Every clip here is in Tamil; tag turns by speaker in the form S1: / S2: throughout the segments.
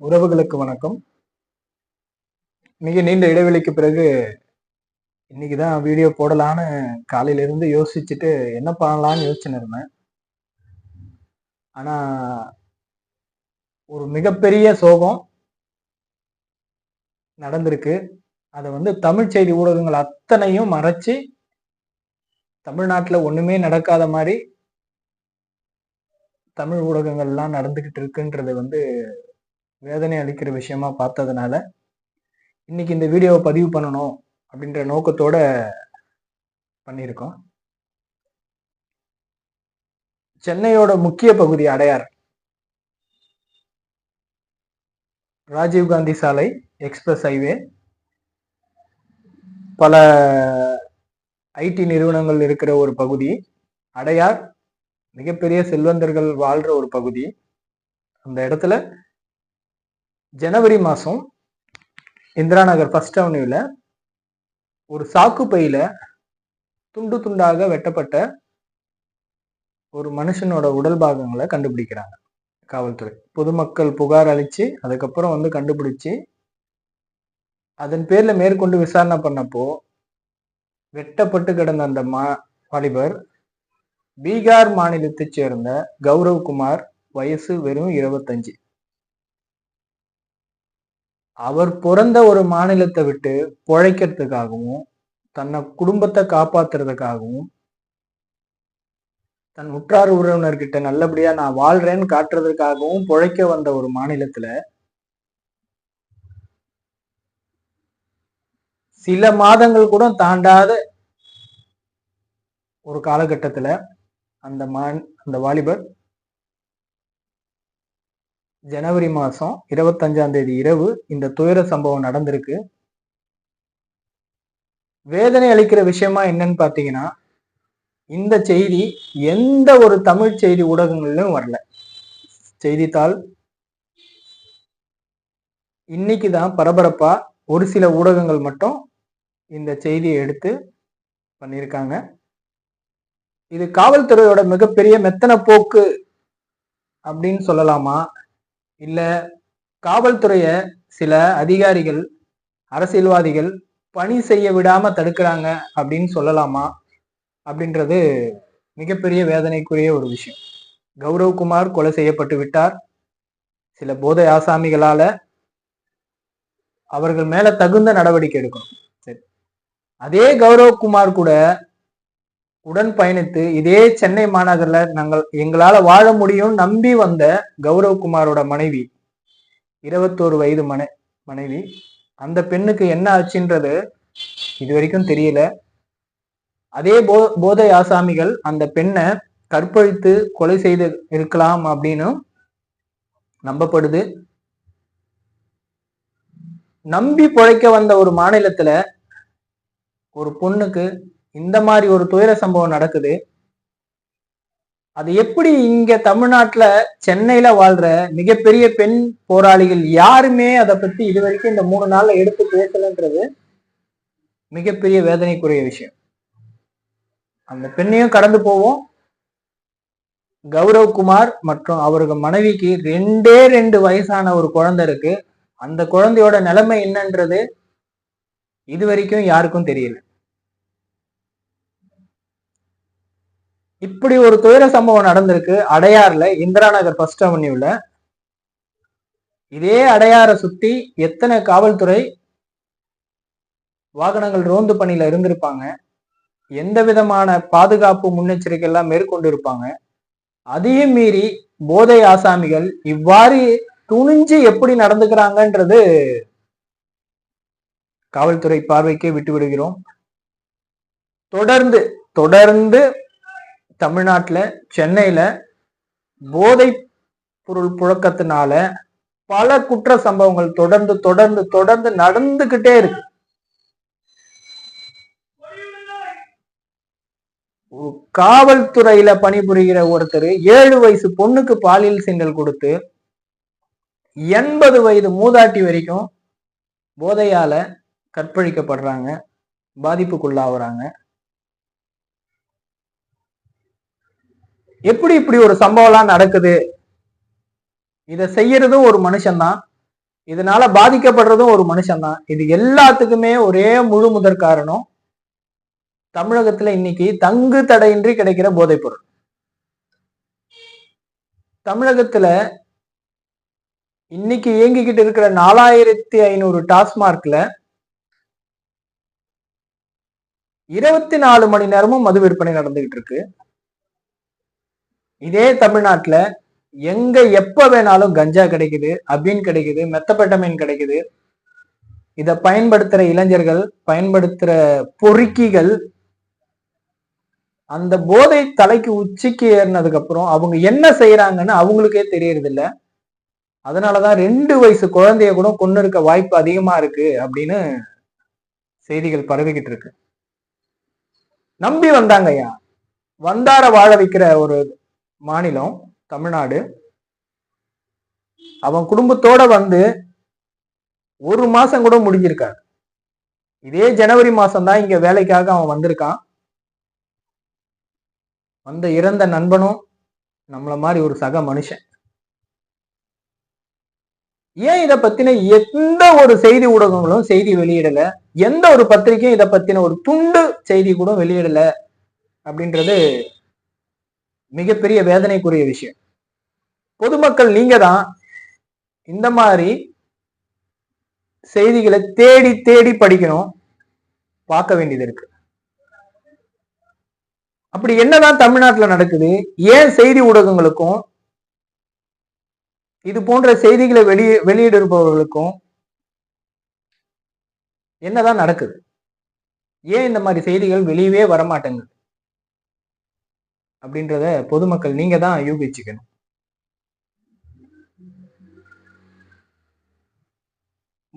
S1: உறவுகளுக்கு வணக்கம். மிக நீண்ட இடைவெளிக்கு பிறகு இன்னைக்கு தான் வீடியோ போடலான்னு காலையிலேருந்து யோசிச்சுட்டு என்ன பண்ணலாம்னு யோசிச்சுன்னு இருந்தேன். ஆனால் ஒரு மிகப்பெரிய சோகம் நடந்திருக்கு. அதை வந்து தமிழ் செய்தி ஊடகங்கள் அத்தனையும் மறைச்சி தமிழ்நாட்டில் ஒன்றுமே நடக்காத மாதிரி தமிழ் ஊடகங்கள்லாம் நடந்துக்கிட்டு இருக்குன்றது வந்து வேதனை அளிக்கிற விஷயமா பார்த்ததுனால இன்னைக்கு இந்த வீடியோவை பதிவு பண்ணணும் அப்படின்ற நோக்கத்தோட பண்ணியிருக்கோம். சென்னையோட முக்கிய பகுதி அடையார் ராஜீவ்காந்தி சாலை எக்ஸ்பிரஸ் ஹைவே. பல ஐடி நிறுவனங்கள் இருக்கிற ஒரு பகுதி அடையார் மிகப்பெரிய செல்வந்தர்கள் வாழ்ற ஒரு பகுதி. அந்த இடத்துல ஜனவரி மாதம் இந்திரா நகர் ஃபர்ஸ்ட் அவென்யூல ஒரு சாக்கு பையில் துண்டு துண்டாக வெட்டப்பட்ட ஒரு மனுஷனோட உடல் பாகங்களை கண்டுபிடிக்கிறாங்க காவல்துறை. பொதுமக்கள் புகார் அளித்து அதுக்கப்புறம் வந்து கண்டுபிடிச்சு அதன் பேரில் மேற்கொண்டு விசாரணை பண்ணப்போ வெட்டப்பட்டு கிடந்த அந்த மா வாலிபர் பீகார் மாநிலத்தைச் சேர்ந்த கௌரவ் குமார் வயசு வெறும் இருபத்தஞ்சு. அவர் பிறந்த ஒரு மாநிலத்தை விட்டு பொழைக்கிறதுக்காகவும் தன்னை குடும்பத்தை காப்பாத்துறதுக்காகவும் தன் உற்றார் உறவினர்கிட்ட நல்லபடியா நான் வாழ்றேன்னு காட்டுறதுக்காகவும் பொழைக்க வந்த ஒரு மாநிலத்துல சில மாதங்கள் கூட தாண்டாத ஒரு காலகட்டத்துல அந்த மான் அந்த வாலிபர் ஜனவரி மாதம் இருபத்தஞ்சாம் தேதி இரவு இந்த துயர சம்பவம் நடந்திருக்கு. வேதனை அளிக்கிற விஷயமா என்னன்னு பார்த்தீங்கன்னா இந்த செய்தி எந்த ஒரு தமிழ் செய்தி ஊடகங்களிலும் வரல. செய்தித்தாள் இன்னைக்கு தான் பரபரப்பா ஒரு சில ஊடகங்கள் மட்டும் இந்த செய்தியை எடுத்து பண்ணியிருக்காங்க. இது காவல்துறையோட மிகப்பெரிய மெத்தன போக்கு அப்படின்னு சொல்லலாமா? இல்லை காவல்துறையை சில அதிகாரிகள் அரசியல்வாதிகள் பணி செய்ய விடாம தடுக்கிறாங்க அப்படின்னு சொல்லலாமா? அப்படின்றது மிகப்பெரிய வேதனைக்குரிய ஒரு விஷயம். கௌரவ்குமார் கொலை செய்யப்பட்டு விட்டார். சில போதை ஆசாமிகளால அவர்கள் மேல தகுந்த நடவடிக்கை எடுக்கணும். சரி. அதே கௌரவ்குமார் கூட உடன் பயணித்து இதே சென்னை மாநகரில் நாங்கள் எங்களால் வாழ முடியும் நம்பி வந்த கௌரவ்குமாரோட மனைவி இருபத்தோரு வயது மனை மனைவி அந்த பெண்ணுக்கு என்ன ஆச்சுன்றது இது வரைக்கும் தெரியல. அதே போ போதை ஆசாமிகள் அந்த பெண்ணை கற்பழித்து கொலை செய்து இருக்கலாம் அப்படின்னு நம்பப்படுது. நம்பி பிழைக்க வந்த ஒரு மாநிலத்துல ஒரு பொண்ணுக்கு இந்த மாதிரி ஒரு துயர சம்பவம் நடக்குது. அது எப்படி இங்க தமிழ்நாட்டுல சென்னையில வாழ்ற மிகப்பெரிய பெண் போராளிகள் யாருமே அதை பத்தி இது வரைக்கும் இந்த மூணு நாள்ல எடுத்து பேசலன்றது மிகப்பெரிய வேதனைக்குரிய விஷயம். அந்த பெண்ணையும் கடந்து போவோம். கௌரவ் குமார் மற்றும் அவருக்கு மனைவிக்கு ரெண்டே ரெண்டு வயசான ஒரு குழந்தை இருக்கு. அந்த குழந்தையோட நிலைமை என்னன்றது இது வரைக்கும் யாருக்கும் தெரியல. இப்படி ஒரு துயர சம்பவம் நடந்திருக்கு. அடையார்ல இந்திரா நகர் ஃபர்ஸ்ட் அவென்யூல இதே அடையாரை சுத்தி எத்தனை காவல்துறை வாகனங்கள் ரோந்து பணியில இருந்திருப்பாங்க. எந்த விதமான பாதுகாப்பு முன்னெச்சரிக்கை எல்லாம் மேற்கொண்டு இருப்பாங்க அதையும் மீறி போதை ஆசாமிகள் இவ்வாறு துணிஞ்சு எப்படி நடந்துக்கிறாங்கன்றது காவல்துறை பார்வைக்கே விட்டு விடுகிறோம் தொடர்ந்து தொடர்ந்து தமிழ்நாட்டில் சென்னையில் போதை பொருள் புழக்கத்தினால பல குற்ற சம்பவங்கள் தொடர்ந்து தொடர்ந்து தொடர்ந்து நடந்துகிட்டே இருக்கு. காவல்துறையில பணிபுரிகிற ஒருத்தர் ஏழு வயசு பொண்ணுக்கு பாலியல் சீண்டல் கொடுத்து எண்பது வயது மூதாட்டி வரைக்கும் போதையால கற்பழிக்கப்படுறாங்க பாதிப்புக்குள்ளாகிறாங்க. எப்படி இப்படி ஒரு சம்பவம்லாம் நடக்குது? இதை செய்யறதும் ஒரு மனுஷன்தான். இதனால பாதிக்கப்படுறதும் ஒரு மனுஷன்தான். இது எல்லாத்துக்குமே ஒரே முழு முதற் காரணம் தமிழகத்துல இன்னைக்கு தங்கு தடையின்றி கிடைக்கிற போதைப் பொருள். தமிழகத்துல இன்னைக்கு இயங்கிக்கிட்டு இருக்கிற நாலாயிரத்தி ஐநூறு டாஸ்மார்க்ல இருபத்தி நாலு மணி நேரமும் மது விற்பனை நடந்துகிட்டு இருக்கு. இதே தமிழ்நாட்டுல எங்க எப்ப வேணாலும் கஞ்சா கிடைக்குது அபின் கிடைக்குது மெத்தப்பட்டமீன் கிடைக்குது இதை பயன்படுத்துற இளைஞர்கள் பயன்படுத்துற பொறுக்கிகள் அந்த போதை தலைக்கு உச்சிக்கு ஏறினதுக்கு அப்புறம் அவங்க என்ன செய்யறாங்கன்னு அவங்களுக்கே தெரியறது இல்ல அதனாலதான் ரெண்டு வயசு குழந்தைய கூட கொண்டு இருக்க வாய்ப்பு அதிகமா இருக்கு அப்படின்னு செய்திகள் பரவிக்கிட்டு இருக்கு. நம்பி வந்தாங்க ஐயா வந்தார வாழ வைக்கிற ஒரு மாநிலம் தமிழ்நாடு. அவன் குடும்பத்தோட வந்து ஒரு மாசம் கூட முடிஞ்சிருக்காரு இதே ஜனவரி மாசம் தான் இங்க வேலைக்காக அவன் வந்திருக்கான். வந்த இறந்த நண்பனும் நம்மள மாதிரி ஒரு சக மனுஷன். ஏன் இதை பத்தின எந்த ஒரு செய்தி ஊடகங்களும் செய்தி வெளியிடல? எந்த ஒரு பத்திரிகையும் இதை பத்தின ஒரு துண்டு செய்தி கூட வெளியிடல அப்படின்றது மிகப்பெரிய வேதனைக்குரிய விஷயம். பொதுமக்கள் நீங்க தான் இந்த மாதிரி செய்திகளை தேடி தேடி படிக்கணும். பார்க்க வேண்டியது இருக்கு. அப்படி என்னதான் தமிழ்நாட்டுல நடக்குது ஏன் செய்தி ஊடகங்களுக்கும் இது போன்ற செய்திகளை வெளியே வெளியிடுபவர்களுக்கும் என்னதான் நடக்குது? ஏன் இந்த மாதிரி செய்திகள் வெளியவே வரமாட்டேங்குது? அப்படின்றத பொதுமக்கள் நீங்க தான் யூகிச்சுக்கணும்.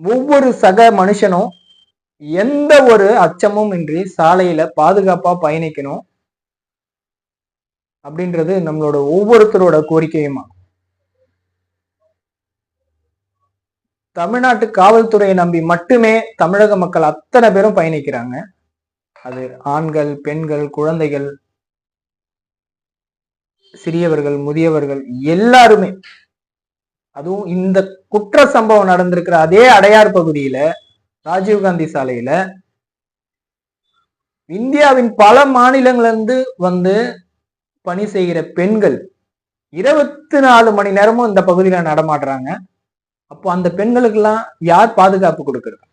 S1: ஒவ்வொரு சக மனுஷனும் எந்த ஒரு அச்சமும் இன்றி சாலையில பாதுகாப்பா பயணிக்கணும் அப்படின்றது நம்மளோட ஒவ்வொருத்தரோட கோரிக்கையுமா? தமிழ்நாட்டு காவல்துறையை நம்பி மட்டுமே தமிழக மக்கள் அத்தனை பேரும் பயணிக்கிறாங்க. அது ஆண்கள் பெண்கள் குழந்தைகள் சிறியவர்கள் முதியவர்கள் எல்லாருமே. அதுவும் இந்த குற்ற சம்பவம் நடந்திருக்கிற அதே அடையார் பகுதியில ராஜீவ்காந்தி சாலையில இந்தியாவின் பல மாநிலங்களிலிருந்து வந்து பணி செய்கிற பெண்கள் இருபத்தி நாலு மணி நேரமும் இந்த பகுதியில நடமாடுறாங்க. அப்போ அந்த பெண்களுக்கெல்லாம் யார் பாதுகாப்பு கொடுக்கிறது?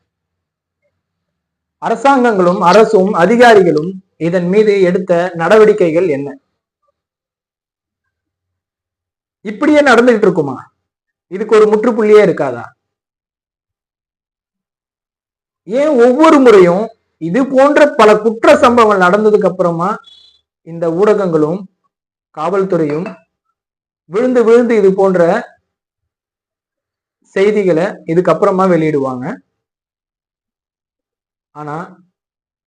S1: அரசாங்கங்களும் அரசும் அதிகாரிகளும் இதன் மீது எடுத்த நடவடிக்கைகள் என்ன? இப்படியே நடந்துகிட்டு இருக்குமா? இதுக்கு ஒரு முற்றுப்புள்ளியே இருக்காதா? ஏன் ஒவ்வொரு முறையும் இது போன்ற பல குற்ற சம்பவங்கள் நடந்ததுக்கு அப்புறமா இந்த ஊடகங்களும் காவல்துறையும் விழுந்து விழுந்து இது போன்ற செய்திகளை இதுக்கப்புறமா வெளியிடுவாங்க. ஆனா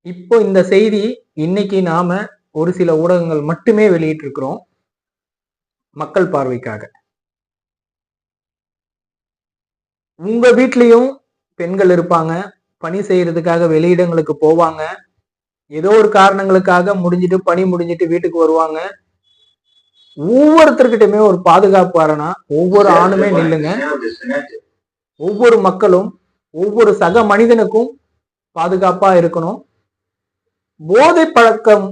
S1: இப்போ இந்த செய்தி இன்னைக்கு நாம ஒரு சில ஊடகங்கள் மட்டுமே வெளியிட்டு இருக்கிறோம் மக்கள் பார்வைக்காக. உங்க வீட்லயும் பெண்கள் இருப்பாங்க. பணி செய்யறதுக்காக வெளியிடங்களுக்கு போவாங்க. ஏதோ ஒரு காரணங்களுக்காக முடிஞ்சிட்டு பணி முடிஞ்சிட்டு வீட்டுக்கு வருவாங்க. ஒவ்வொருத்தர்கிட்டயுமே ஒரு பாதுகாப்பாரனா ஒவ்வொரு ஆணுமே நில்லுங்க. ஒவ்வொரு மக்களும் ஒவ்வொரு சக மனிதனுக்கும் பாதுகாப்பா இருக்கணும். போதை பழக்கம்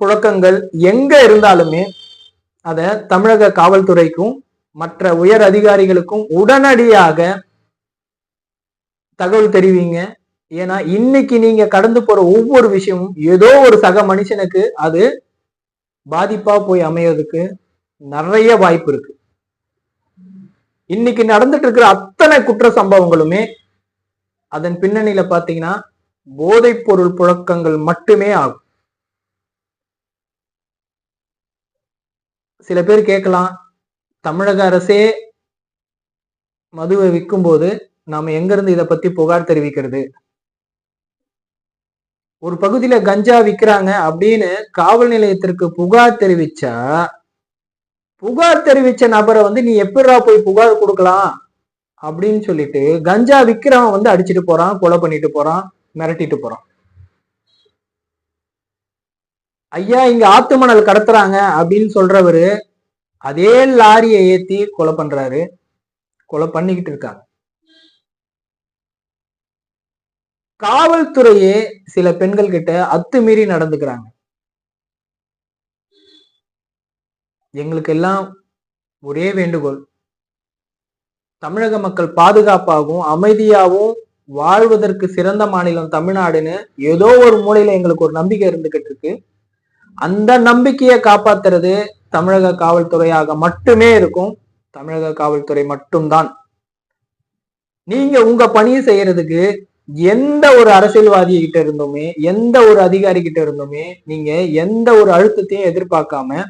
S1: புழக்கங்கள் எங்க இருந்தாலுமே அதை தமிழக காவல்துறைக்கும் மற்ற உயர் அதிகாரிகளுக்கும் உடனடியாக தகவல் தெரிவிங்க. ஏன்னா இன்னைக்கு நீங்க கடந்து போற ஒவ்வொரு விஷயமும் ஏதோ ஒரு சக மனுஷனுக்கு அது பாதிப்பா போய் அமையறதுக்கு நிறைய வாய்ப்பு இருக்கு. இன்னைக்கு நடந்துட்டு இருக்கிற அத்தனை குற்ற சம்பவங்களுமே அதன் பின்னணியில பாத்தீங்கன்னா போதைப் பொருள் புழக்கங்கள் மட்டுமே ஆகும். சில பேர் கேட்கலாம். தமிழக அரசே மதுவை விற்கும் போது நாம எங்கிருந்து இதை பத்தி புகார் தெரிவிக்கிறது? ஒரு பகுதியில கஞ்சா விற்கிறாங்க அப்படின்னு காவல் நிலையத்திற்கு புகார் தெரிவிச்சா புகார் தெரிவிச்ச நபரை வந்து நீ எப்படா போய் புகார் கொடுக்கலாம் அப்படின்னு சொல்லிட்டு கஞ்சா விற்கிறவன் வந்து அடிச்சிட்டு போறான் கொலை பண்ணிட்டு போறான் மிரட்டிட்டு போறான். ஐயா இங்க ஆத்து மணல் கடத்துறாங்க அப்படின்னு சொல்றவரு அதே லாரியை ஏத்தி கொலை பண்றாரு. கொலை பண்ணிக்கிட்டு இருக்காங்க. காவல்துறையே சில பெண்கள் கிட்ட அத்துமீறி நடந்துக்கிறாங்க. எங்களுக்கு எல்லாம் ஒரே வேண்டுகோள். தமிழக மக்கள் பாதுகாப்பாகவும் அமைதியாகவும் வாழ்வதற்கு சிறந்த மாநிலம் தமிழ்நாடுன்னு ஏதோ ஒரு மூலையில எங்களுக்கு ஒரு நம்பிக்கை இருந்துகிட்டு இருக்கு. அந்த நம்பிக்கையை காப்பாத்துறது தமிழக காவல்துறையாக மட்டுமே இருக்கும். தமிழக காவல்துறை மட்டும்தான். நீங்க உங்க பணியை செய்யறதுக்கு எந்த ஒரு அரசியல்வாதி கிட்ட இருந்துமே எந்த ஒரு அதிகாரி கிட்ட இருந்துமே நீங்க எந்த ஒரு அழுத்தத்தையும் எதிர்பார்க்காம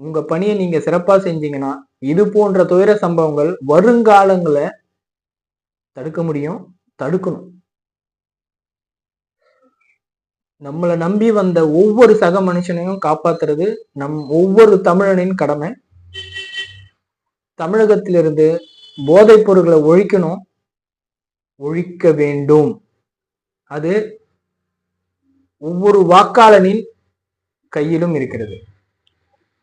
S1: உங்க பணியை நீங்க சிறப்பா செஞ்சீங்கன்னா இது போன்ற துயர சம்பவங்கள் வருங்காலங்களை தடுக்க முடியும் தடுக்கணும். நம்மளை நம்பி வந்த ஒவ்வொரு சக மனுஷனையும் காப்பாத்துறது நம் ஒவ்வொரு தமிழனின் கடமை. தமிழகத்திலிருந்து போதைப் பொருட்களை ஒழிக்கணும். ஒழிக்க வேண்டும். அது ஒவ்வொரு வாக்காளனின் கையிலும் இருக்கிறது.